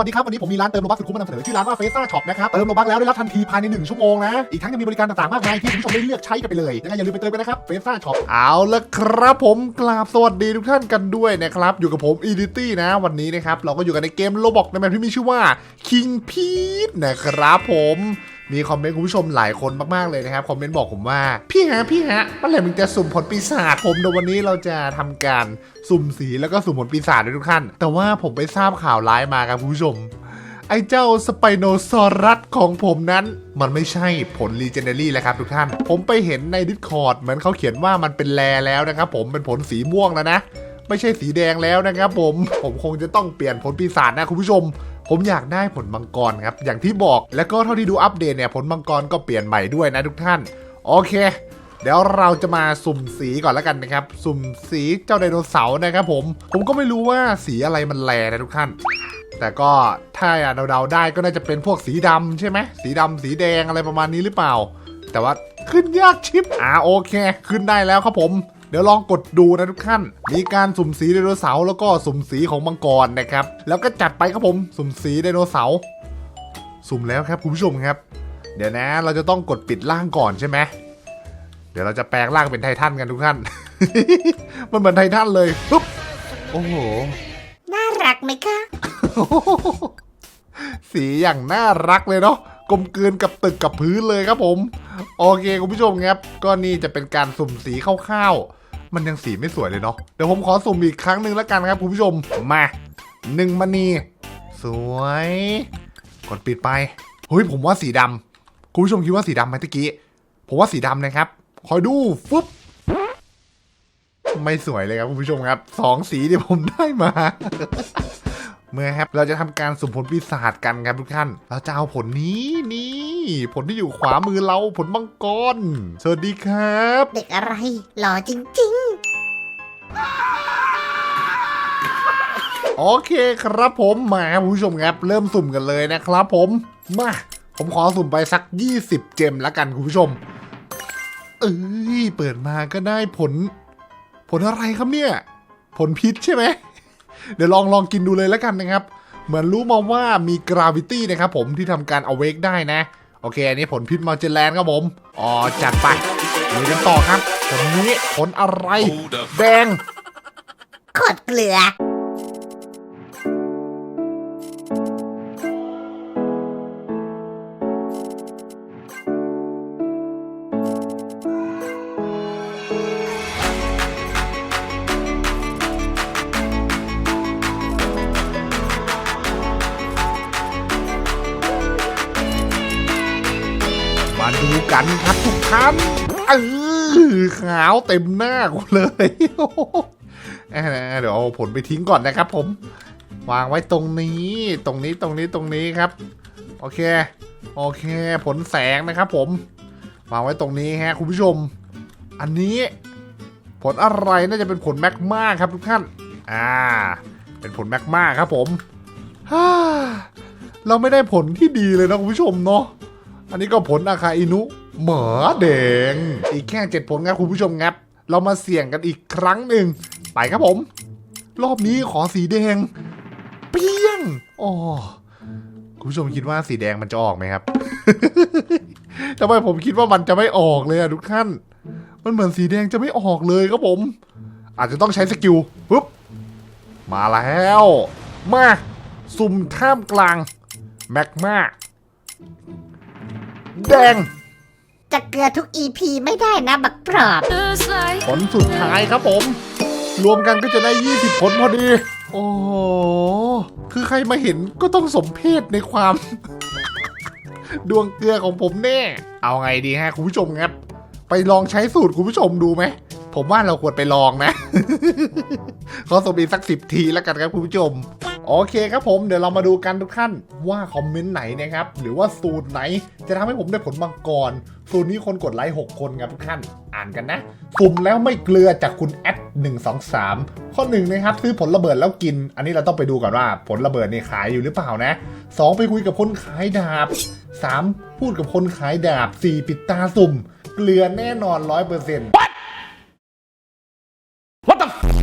วัสดีครับ วันนี้ผมมีร้านเติมโลบัคสุดคุ้มมานำเสนอชื่อร้านว่าเฟซ่าช็อปนะครับ เติมโลบัคแล้วได้รับทันทีภายใน 1 ชั่วโมงนะ อีกทั้งยังมีบริการต่างๆ มากมายที่คุณผู้ชมได้เลือกใช้กันไปเลยยังไงอย่าลืมไปเติมกันนะครับเฟซ่าช็อปเอาละครับผมกราบสวัสดีทุกท่านกันด้วยนะครับอยู่กับผมอีดิตี้นะวันนี้นะครับเราก็อยู่กันในเกมโลบอกในแบบที่มีชื่อว่า King p e t นะครับผม มีคอมเมนต์คุณผู้ชมหลายคนมากๆเลยนะครับคอมเมนต์บอกผมว่าพี่ฮะพี่ฮะเมื่อไหร่มึงจะสุ่มผลปีศาจผมเดี๋ยววันนี้เราจะทำการสุ่มสีแล้วก็สุ่มผลปีศาจด้วยทุกท่าน แต่ว่าผมไปทราบข่าวร้ายมาครับคุณผู้ชมไอ้เจ้าสไปโนซอรัสของผมนั้น มันไม่ใช่ผล Legendary แล้วครับทุกท่าน ผมไปเห็นใน Discord เหมือนเขาเขียนว่ามันเป็นแลแล้วนะครับผมเป็นผลสีม่วงแล้วนะ ไม่ใช่สีแดงแล้วนะครับผม ผมคงจะต้องเปลี่ยนผลปีศาจนะคุณผู้ชม ผมอยากได้ผลมังกรครับ อย่างที่บอกแล้วก็เท่าที่ดูอัปเดตเนี่ยผลมังกรก็เปลี่ยนใหม่ด้วยนะทุกท่าน โอเค เดี๋ยวเราจะมาสุ่มสีก่อนแล้วกันนะครับ สุ่มสีเจ้าไดโนเสาร์นะครับผม ผมก็ไม่รู้ว่าสีอะไรมันแลนะทุกท่าน แต่ก็ถ้าเดาได้ก็น่าจะเป็นพวกสีดำใช่ไหมสีดำสีแดงอะไรประมาณนี้หรือเปล่า แต่ว่าขึ้นยากชิปอ่าโอเค ขึ้นได้แล้วครับผม เดี๋ยวลองกดดูนะทุกท่าน มีการสุ่มสีไดโนเสาร์แล้วก็สุ่มสีของมังกรนะครับ แล้วก็จัดไปครับผมสุ่มสีไดโนเสาร์สุ่มแล้วครับคุณผู้ชมครับ เดี๋ยวนะเราจะต้องกดปิดร่างก่อนใช่ไหมเดี๋ยวเราจะแปลงร่างเป็นไททันกันทุกท่าน มันเหมือนไททันเลยปุ๊บโอ้โห น่ารักไหมคะ สีอย่างน่ารักเลยเนาะ กลมกลืนกับตึกกับพื้นเลยครับผม โอเคคุณผู้ชมครับ ก็นี่จะเป็นการสุ่มสีคร่าวๆ มันยังสีไม่สวยเลยเนาะ เดี๋ยวผมขอสุ่มอีกครั้งหนึ่งแล้วกันครับคุณผู้ชม มาหนึ่งมณี สวย กดปิดไป เฮ้ยผมว่าสีดำคุณผู้ชมคิดว่าสีดำไหมตะกี้ ผมว่าสีดำนะครับ คอยดูฟึบไม่สวยเลยครับคุณผู้ชมครับสองสีที่ผมได้มา เมื่อครับเราจะทำการสุ่มผลปีศาจกันครับทุกท่าน เราจะเอาผลนี้นี่ผลที่อยู่ขวามือเราผลมังกรสวัสดีครับ เด็กอะไรหล่อจริงโอเคครับผมมาครับคุณผู้ชมครับ เริ่มสุ่มกันเลยนะครับผม มา ผมขอสุ่มไปสัก 20 เจมแล้วกันคุณผู้ชม เอ้ยเปิดมาก็ได้ผล ผลอะไรครับเนี่ย ผลพิษใช่ไหม เดี๋ยวลองลองกินดูเลยแล้วกันนะครับ เหมือนรู้มาว่ามีกราวิตี้นะครับผมที่ทำการเอาเวกได้นะ โอเค อันนี้ผลพิษมาเจแลนด์ครับผม อ๋อจัดไปลุยกันต่อครับผลนี้ผลอะไร แดงๆขดเกลือ ดูกันครับทุกท่านเออขาวเต็มหน้ากูเลยเอ้ยเดี๋ยวเอาผลไปทิ้งก่อนนะครับผม วางไว้ตรงนี้ ตรงนี้ตรงนี้ตรงนี้ครับ โอเค โอเค ผลแสงนะครับผม วางไว้ตรงนี้ฮะคุณผู้ชม อันนี้ ผลอะไรน่าจะเป็นผลแมกมาครับทุกท่าน อ่า เป็นผลแมกมาครับผมฮ่าเราไม่ได้ผลที่ดีเลยนะคุณผู้ชมเนาะ อันนี้ก็ผลอาคาอินุหมาแดง อีกแค่เจ็ดผลครับคุณผู้ชมครับ เรามาเสี่ยงกันอีกครั้งหนึ่ง ไปครับผม รอบนี้ขอสีแดง เปี้ยงอ๋อคุณผู้ชมคิดว่าสีแดงมันจะออกไหมครับ ทำไมผมคิดว่ามันจะไม่ออกเลยอะทุกท่าน มันเหมือนสีแดงจะไม่ออกเลยครับผม อาจจะต้องใช้สกิลปุ๊บ มาแล้ว มา สุ่มท่ามกลางแมกมา แดง จะเกลือทุก EP ไม่ได้นะบักปรอบผลสุดท้ายครับผม รวมกันก็จะได้ 20 ผลพอดี โอ้โหคือใครมาเห็นก็ต้องสมเพศในความ ดวงเกลือของผมแน่ เอาไงดีฮะคุณผู้ชมครับ ไปลองใช้สูตรคุณผู้ชมดูไหม ผมว่าเราควรไปลองนะ ขอสมอีกสักสิบทีแล้วกันครับคุณผู้ชม โอเคครับผมเดี๋ยวเรามาดูกันทุกท่านว่าคอมเมนต์ไหนนะครับ หรือว่าสูตรไหน จะทำให้ผมได้ผลมังกร สูตรนี้คนกดไลค์6คนครับทุกท่านอ่านกันนะ สุ่มแล้วไม่เกลือจากคุณแอด123 ข้อหนึ่งนะครับซื้อผลระเบิดแล้วกิน อันนี้เราต้องไปดูก่อนว่าผลระเบิดนี่ขายอยู่หรือเปล่านะ 2 ไปคุยกับคนขายดาบ 3 พูดกับคนขายดาบ 4 ปิดตาสุ่ม เกลือแน่นอน 100%เ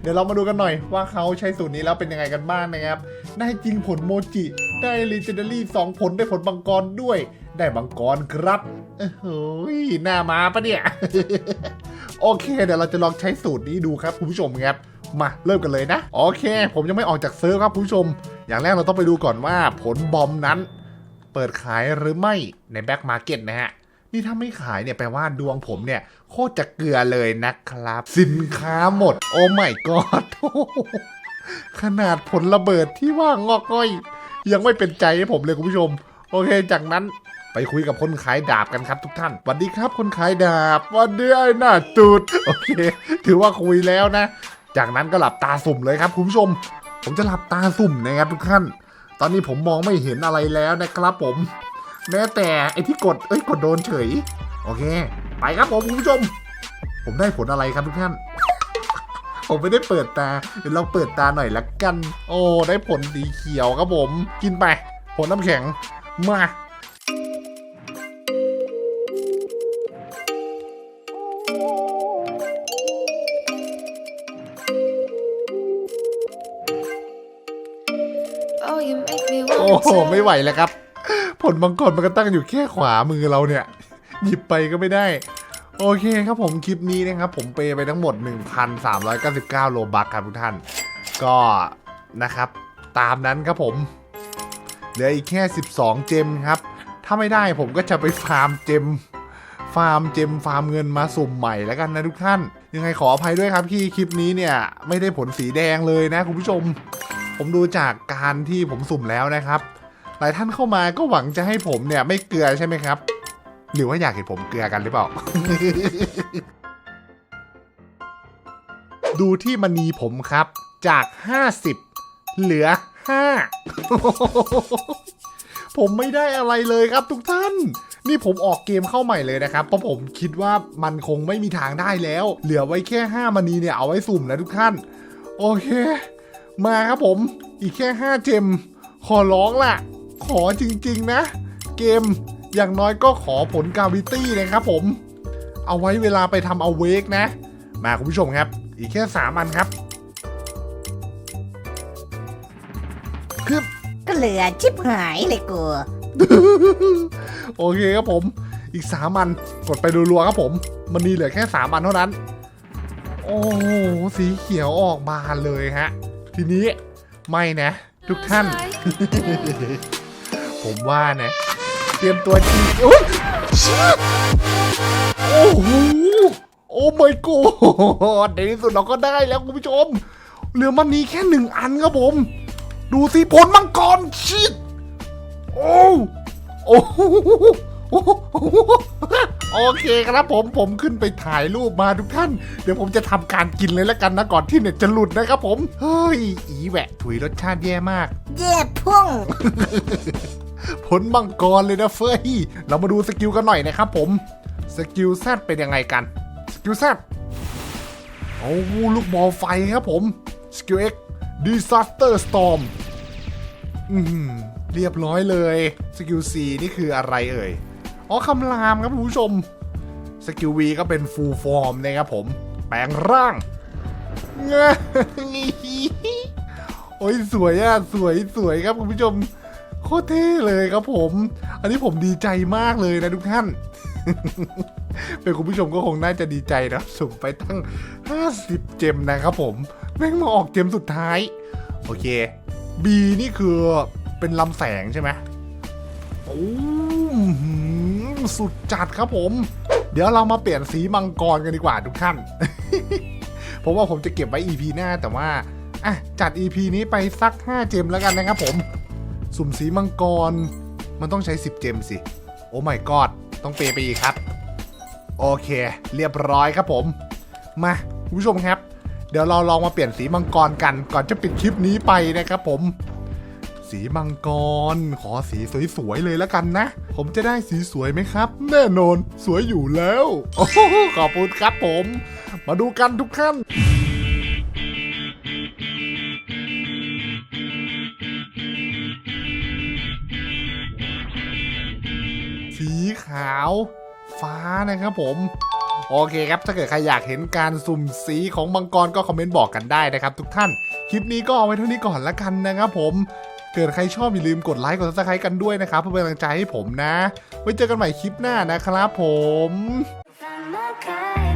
ดี๋ยวเรามาดูกันหน่อยว่าเขาใช้สูตรนี้แล้วเป็นยังไงกันบ้างนะครับ ได้จริงผลโมจิ ได้ลีเจนดารี่สองผลได้ผลบังกรด้วย ได้บังกรครับเอ้ยหน้ามาปะเนี่ย โอเค เดี๋ยวเราจะลองใช้สูตรนี้ดูครับคุณผู้ชมครับ มาเริ่มกันเลยนะ โอเค ผมยังไม่ออกจากเซิร์ฟครับคุณผู้ชม อย่างแรกเราต้องไปดูก่อนว่าผลบอมนั้น เปิดขายหรือไม่ในแบ็กมาร์เก็ตนะฮะ นี่ถ้าไม่ขายเนี่ยแปลว่าดวงผมเนี่ย โคตรจะเกลือเลยนะครับ สินค้าหมด โอ้ไม่กอดขนาดผลระเบิดที่ว่างอกง่อย ยังไม่เป็นใจให้ผมเลยคุณผู้ชม โอเค จากนั้นไปคุยกับคนขายดาบกันครับทุกท่านสวัสดีครับคนขายดาบสวันดีไอ้หน้าตูดโอเค ถือว่าคุยแล้วนะ จากนั้นก็หลับตาสุ่มเลยครับคุณผู้ชม ผมจะหลับตาสุ่มนะครับทุกท่าน ตอนนี้ผมมองไม่เห็นอะไรแล้วนะครับผม แม้แต่ไอ้ที่กด เอ้ย กดโดนเฉย โอเค ไปครับผมคุณผู้ชม ผมได้ผลอะไรครับทุกท่าน ผมไม่ได้เปิดตา เดี๋ยวเราเปิดตาหน่อยละกัน โอ้ ได้ผลสีเขียวครับผม กินไป ผลน้ำแข็ง มา Oh, you make me โอ้ want โห to ไม่ไหวแล้วครับ ผลมังกรมันก็ตั้งอยู่แค่ขวามือเราเนี่ย หยิบไปก็ไม่ได้ โอเคครับผมคลิปนี้นะครับ ผมเปย์ไปทั้งหมด 1,399 โลบัคครับทุกท่าน ก็นะครับตามนั้นครับผมเหลืออีกแค่ 12 เจมครับ ถ้าไม่ได้ผมก็จะไปฟาร์มเจม ฟาร์มเจมฟาร์มเงินมาสุ่มใหม่แล้วกันนะทุกท่าน ยังไงขออภัยด้วยครับที่คลิปนี้เนี่ย ไม่ได้ผลสีแดงเลยนะคุณผู้ชม ผมดูจากการที่ผมสุ่มแล้วนะครับ หลายท่านเข้ามาก็หวังจะให้ผมเนี่ยไม่เกลือใช่ไหมครับ หรือว่าอยากเห็นผมเกลือกันหรือเปล่า ดูที่มณีผมครับ จาก 50 เหลือ 5 ผมไม่ได้อะไรเลยครับทุกท่าน นี่ผมออกเกมเข้าใหม่เลยนะครับ เพราะผมคิดว่ามันคงไม่มีทางได้แล้ว เหลือไว้แค่ 5มณีเนี่ยเอาไว้สุ่มนะทุกท่าน โอเค มาครับผม อีกแค่ 5 เจมขอร้องล่ะ ขอจริง ๆ นะ เกมอย่างน้อยก็ขอผลกาวิตี้นะครับผม เอาไว้เวลาไปทำเอาเวกนะ มาคุณผู้ชมครับ อีกแค่ 3 อันครับคือก็เหลือชิบหายเลยกู โอเคครับผม อีก3อันกดไปรัวๆครับผม มันมีเหลือแค่3อันเท่านั้น โอ้โหสีเขียวออกบานเลยฮะ ทีนี้ไม่นะ ทุกท่าน ผมว่านะ เตรียมตัวจีโอ้ยเชี่ยโอ้โหโอ้ my god ในที่สุดเราก็ได้แล้วคุณผู้ชม เหลือมันนี้แค่หนึ่งอันครับผม ดูสิผลมังกรชิดโอ้โอ้โหโอเคครับผมผมขึ้นไปถ่ายรูปมาทุกท่าน เดี๋ยวผมจะทำการกินเลยแล้วกันนะก่อนที่เน็ตจะหลุดนะครับผม เฮ้ย อีแหวะถุยรสชาติแย่มากเย่พุ่ง ผลมังกรเลยนะเฟ้ย เรามาดูสกิลกันหน่อยนะครับผม สกิลแซดเป็นยังไงกัน สกิลแซดโอ้ลูกบอลไฟครับผม สกิลเอ็ก Disaster Storm อืมเรียบร้อยเลย สกิล C นี่คืออะไรเอ่ย อ๋อคำรามครับคุณผู้ชม สกิล V ก็เป็น Full Form นะครับผม แปลงร่างเงี้ยโอ้ยสวยอะ สวยสวยครับคุณผู้ชม โคตรเท่เลยครับผม อันนี้ผมดีใจมากเลยนะทุกท่าน เป็นคุณผู้ชมก็คงน่าจะดีใจนะสุ่มไปตั้ง 50 เจมนะครับผม แม่งมาออกเจมสุดท้าย โอเค B นี่คือเป็นลำแสงใช่ไหมโอ้หือสุดจัดครับผม เดี๋ยวเรามาเปลี่ยนสีมังกรกันดีกว่าทุกท่านเพราะว่าผมจะเก็บไว้ EP หน้าแต่ว่าอะจัด EP นี้ไปสัก 5 เจมแล้วกันนะครับผม สุ่มสีมังกร มันต้องใช้ 10 เจมสิ โอ้ my god ต้องเปย์ไปอีกครับ โอเค เรียบร้อยครับผม มาคุณผู้ชมครับ เดี๋ยวเราลองมาเปลี่ยนสีมังกรกัน ก่อนจะปิดคลิปนี้ไปนะครับผม สีมังกร ขอสีสวยๆเลยแล้วกันนะ ผมจะได้สีสวยไหมครับ แน่นอน สวยอยู่แล้ว โอ้ขอบคุณครับผม มาดูกันทุกท่านาวฟ้านะครับผมโอเคครับ ถ้าเกิดใครอยากเห็นการสุ่มสีของมังกรก็คอมเมนต์บอกกันได้นะครับ ทุกท่าน คลิปนี้ก็เอาไว้เท่านี้ก่อนละกันนะครับผม เกิดใครชอบอย่าลืมกดไลค์กดซับสไครต์กันด้วยนะครับ เพื่อเป็นกำลังใจให้ผมนะ ไว้เจอกันใหม่คลิปหน้านะครับผม okay.